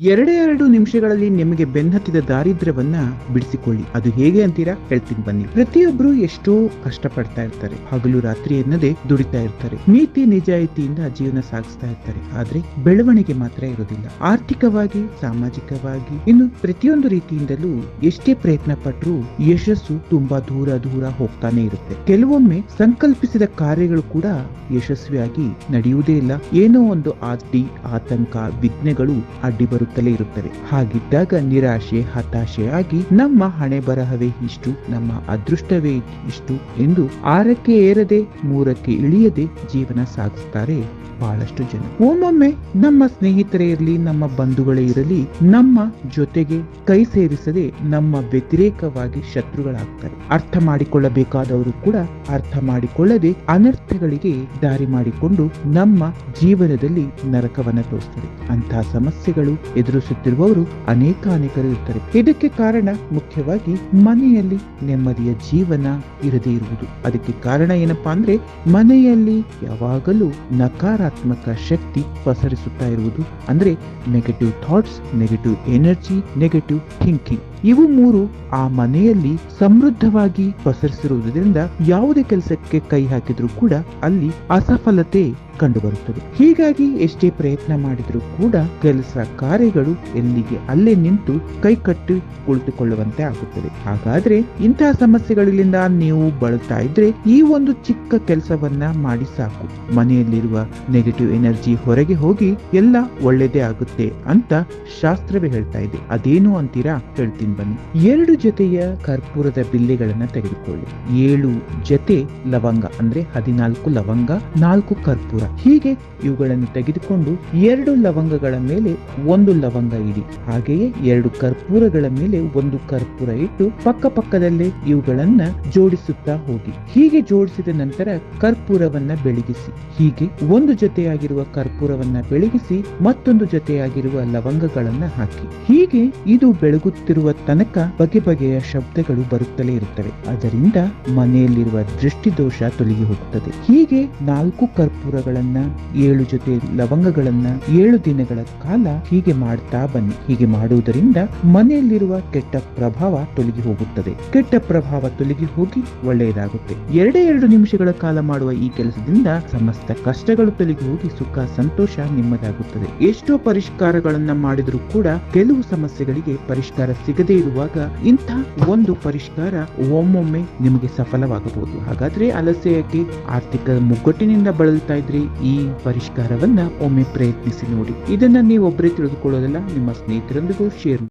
ಎರಡೇ ಎರಡು ನಿಮಿಷಗಳಲ್ಲಿ ನಿಮಗೆ ಬೆನ್ನತ್ತಿದ ದಾರಿದ್ರ್ಯವನ್ನ ಬಿಡಿಸಿಕೊಳ್ಳಿ. ಅದು ಹೇಗೆ ಅಂತೀರಾ? ಹೇಳ್ತೀನಿ ಬನ್ನಿ. ಪ್ರತಿಯೊಬ್ರು ಎಷ್ಟೋ ಕಷ್ಟಪಡ್ತಾ ಇರ್ತಾರೆ. ಹಗಲು ರಾತ್ರಿ ಎನ್ನದೇ ದುಡಿತಾ ಇರ್ತಾರೆ. ನೀತಿ ನಿಜಾಯಿತಿಯಿಂದ ಜೀವನ ಸಾಗಿಸ್ತಾ ಇರ್ತಾರೆ. ಆದ್ರೆ ಬೆಳವಣಿಗೆ ಮಾತ್ರ ಇರೋದಿಲ್ಲ. ಆರ್ಥಿಕವಾಗಿ, ಸಾಮಾಜಿಕವಾಗಿ, ಇನ್ನು ಪ್ರತಿಯೊಂದು ರೀತಿಯಿಂದಲೂ ಎಷ್ಟೇ ಪ್ರಯತ್ನ ಪಟ್ಟರೂ ಯಶಸ್ಸು ತುಂಬಾ ದೂರ ದೂರ ಹೋಗ್ತಾನೆ ಇರುತ್ತೆ. ಕೆಲವೊಮ್ಮೆ ಸಂಕಲ್ಪಿಸಿದ ಕಾರ್ಯಗಳು ಕೂಡ ಯಶಸ್ವಿಯಾಗಿ ನಡೆಯುವುದೇ ಇಲ್ಲ. ಏನೋ ಒಂದು ಆಸ್ತಿ, ಆತಂಕ, ವಿಘ್ನೆಗಳು ಅಡ್ಡಿ ಬರುತ್ತಲೇ ಇರುತ್ತವೆ ಹಾಗಿದ್ದಾಗ ನಿರಾಶೆ ಹತಾಶೆಯಾಗಿ ನಮ್ಮ ಹಣೆ ಬರಹವೇ ಇಷ್ಟು, ನಮ್ಮ ಅದೃಷ್ಟವೇ ಇಷ್ಟು ಎಂದು ಆರಕ್ಕೆ ಏರದೆ, ಮೂರಕ್ಕೆ ಇಳಿಯದೆ ಜೀವನ ಸಾಗಿಸ್ತಾರೆ ಬಹಳಷ್ಟು ಜನ. ಒಮ್ಮೊಮ್ಮೆ ನಮ್ಮ ಸ್ನೇಹಿತರೇ ಇರಲಿ, ನಮ್ಮ ಬಂಧುಗಳೇ ಇರಲಿ, ನಮ್ಮ ಜೊತೆಗೆ ಕೈ ಸೇರಿಸದೆ ನಮ್ಮ ವ್ಯತಿರೇಕವಾಗಿ ಶತ್ರುಗಳಾಗ್ತಾರೆ. ಅರ್ಥ ಮಾಡಿಕೊಳ್ಳಬೇಕಾದವರು ಕೂಡ ಅರ್ಥ ಮಾಡಿಕೊಳ್ಳದೆ ಅನರ್ಥಗಳಿಗೆ ದಾರಿ ಮಾಡಿಕೊಂಡು ನಮ್ಮ ಜೀವನದಲ್ಲಿ ನರಕವನ್ನ ತೋರಿಸ್ತದೆ ಅಂತಹ ಸಮಸ್ಯೆಗಳು ಎದುರಿಸುತ್ತಿರುವವರು ಅನೇಕ ಅನೇಕರು ಇರ್ತಾರೆ ಇದಕ್ಕೆ ಕಾರಣ ಮುಖ್ಯವಾಗಿ ಮನೆಯಲ್ಲಿ ನೆಮ್ಮದಿಯ ಜೀವನ ಇರದೇ ಇರುವುದು. ಅದಕ್ಕೆ ಕಾರಣ ಏನಪ್ಪಾ ಅಂದ್ರೆ ಮನೆಯಲ್ಲಿ ಯಾವಾಗಲೂ ನಕಾರಾತ್ಮಕ ಶಕ್ತಿ ಪಸರಿಸುತ್ತಾ ಇರುವುದು. ಅಂದ್ರೆ negative thoughts negative energy negative thinking ಇವು ಮೂರು ಆ ಮನೆಯಲ್ಲಿ ಸಮೃದ್ಧವಾಗಿ ಪಸರಿಸಿರುವುದರಿಂದ ಯಾವುದೇ ಕೆಲಸಕ್ಕೆ ಕೈ ಹಾಕಿದ್ರೂ ಕೂಡ ಅಲ್ಲಿ ಅಸಫಲತೆ ಕಂಡುಬರುತ್ತದೆ. ಹೀಗಾಗಿ ಎಷ್ಟೇ ಪ್ರಯತ್ನ ಮಾಡಿದರೂ ಕೂಡ ಕೆಲಸ ಕಾರ್ಯಗಳು ಎಲ್ಲಿಗೆ ಅಲ್ಲೇ ನಿಂತು ಕೈಕಟ್ಟಿ ಕುಳಿತುಕೊಳ್ಳುವಂತೆ ಆಗುತ್ತದೆ. ಹಾಗಾದ್ರೆ ಇಂತಹ ಸಮಸ್ಯೆಗಳಿಂದ ನೀವು ಬಳಲ್ತಾ ಇದ್ರೆ ಈ ಒಂದು ಚಿಕ್ಕ ಕೆಲಸವನ್ನ ಮಾಡಿ ಸಾಕು. ಮನೆಯಲ್ಲಿರುವ ನೆಗೆಟಿವ್ ಎನರ್ಜಿ ಹೊರಗೆ ಹೋಗಿ ಎಲ್ಲ ಒಳ್ಳೇದೇ ಆಗುತ್ತೆ ಅಂತ ಶಾಸ್ತ್ರವೇ ಹೇಳ್ತಾ ಇದೆ. ಅದೇನು ಅಂತೀರಾ ಹೇಳ್ತೀನಿ ಬನ್ನಿ ಎರಡು ಜೊತೆಯ ಕರ್ಪೂರದ ಬಿಲ್ಲೆಗಳನ್ನ ತೆಗೆದುಕೊಳ್ಳಿ. ಏಳು ಜೊತೆ ಲವಂಗ, ಅಂದ್ರೆ ಹದಿನಾಲ್ಕು ಲವಂಗ, ನಾಲ್ಕು ಕರ್ಪೂರ. ಹೀಗೆ ಇವುಗಳನ್ನು ತೆಗೆದುಕೊಂಡು ಎರಡು ಲವಂಗಗಳ ಮೇಲೆ ಒಂದು ಲವಂಗ ಇಡಿ. ಹಾಗೆಯೇ ಎರಡು ಕರ್ಪೂರಗಳ ಮೇಲೆ ಒಂದು ಕರ್ಪೂರ ಇಟ್ಟು ಪಕ್ಕ ಪಕ್ಕದಲ್ಲೇ ಇವುಗಳನ್ನ ಜೋಡಿಸುತ್ತಾ ಹೋಗಿ. ಹೀಗೆ ಜೋಡಿಸಿದ ನಂತರ ಕರ್ಪೂರವನ್ನ ಬೆಳಗಿಸಿ. ಹೀಗೆ ಒಂದು ಜೊತೆಯಾಗಿರುವ ಕರ್ಪೂರವನ್ನ ಬೆಳಗಿಸಿ ಮತ್ತೊಂದು ಜೊತೆಯಾಗಿರುವ ಲವಂಗಗಳನ್ನ ಹಾಕಿ. ಹೀಗೆ ಇದು ಬೆಳಗುತ್ತಿರುವ ತನಕ ಬಗೆ ಬಗೆಯ ಶಬ್ದಗಳು ಬರುತ್ತಲೇ ಇರುತ್ತವೆ. ಅದರಿಂದ ಮನೆಯಲ್ಲಿರುವ ದೃಷ್ಟಿದೋಷ ತೊಲಗಿ ಹೋಗುತ್ತದೆ ಹೀಗೆ ನಾಲ್ಕು ಕರ್ಪೂರಗಳನ್ನ, ಏಳು ಜೊತೆ ಲವಂಗಗಳನ್ನ, ಏಳು ದಿನಗಳ ಕಾಲ ಹೀಗೆ ಮಾಡ್ತಾ ಬನ್ನಿ. ಹೀಗೆ ಮಾಡುವುದರಿಂದ ಮನೆಯಲ್ಲಿರುವ ಕೆಟ್ಟ ಪ್ರಭಾವ ತೊಲಗಿ ಹೋಗುತ್ತದೆ ಕೆಟ್ಟ ಪ್ರಭಾವ ತೊಲಗಿ ಹೋಗಿ ಒಳ್ಳೆಯದಾಗುತ್ತೆ. ಎರಡೇ ಎರಡು ನಿಮಿಷಗಳ ಕಾಲ ಮಾಡುವ ಈ ಕೆಲಸದಿಂದ ಸಮಸ್ತ ಕಷ್ಟಗಳು ತೊಲಗಿ ಹೋಗಿ ಸುಖ, ಸಂತೋಷ ನಿಮ್ಮದಾಗುತ್ತದೆ. ಎಷ್ಟೋ ಪರಿಷ್ಕಾರಗಳನ್ನ ಮಾಡಿದರೂ ಕೂಡ ಕೆಲವು ಸಮಸ್ಯೆಗಳಿಗೆ ಪರಿಷ್ಕಾರ ಸಿಗದೇ ಇರುವಾಗ ಇಂಥ ಒಂದು ಪರಿಷ್ಕಾರ ಒಮ್ಮೊಮ್ಮೆ ನಿಮಗೆ ಸಫಲವಾಗಬಹುದು. ಹಾಗಾದ್ರೆ ಅಲಸೆಯಾಗಿ ಆರ್ಥಿಕ ಮುಗ್ಗಟ್ಟಿನಿಂದ ಬಳಲ್ತಾ ಇದ್ರೆ, ಈ ಪರಿಷ್ಕಾರವನ್ನ ಒಮ್ಮೆ ಪ್ರಯತ್ನಿಸಿ ನೋಡಿ. ಇದನ್ನ ನೀವು ಒಬ್ಬರೇ ತಿಳಿದುಕೊಳ್ಳೋದಲ್ಲ, ನಿಮ್ಮ ಸ್ನೇಹಿತರೊಂದಿಗೂ ಶೇರ್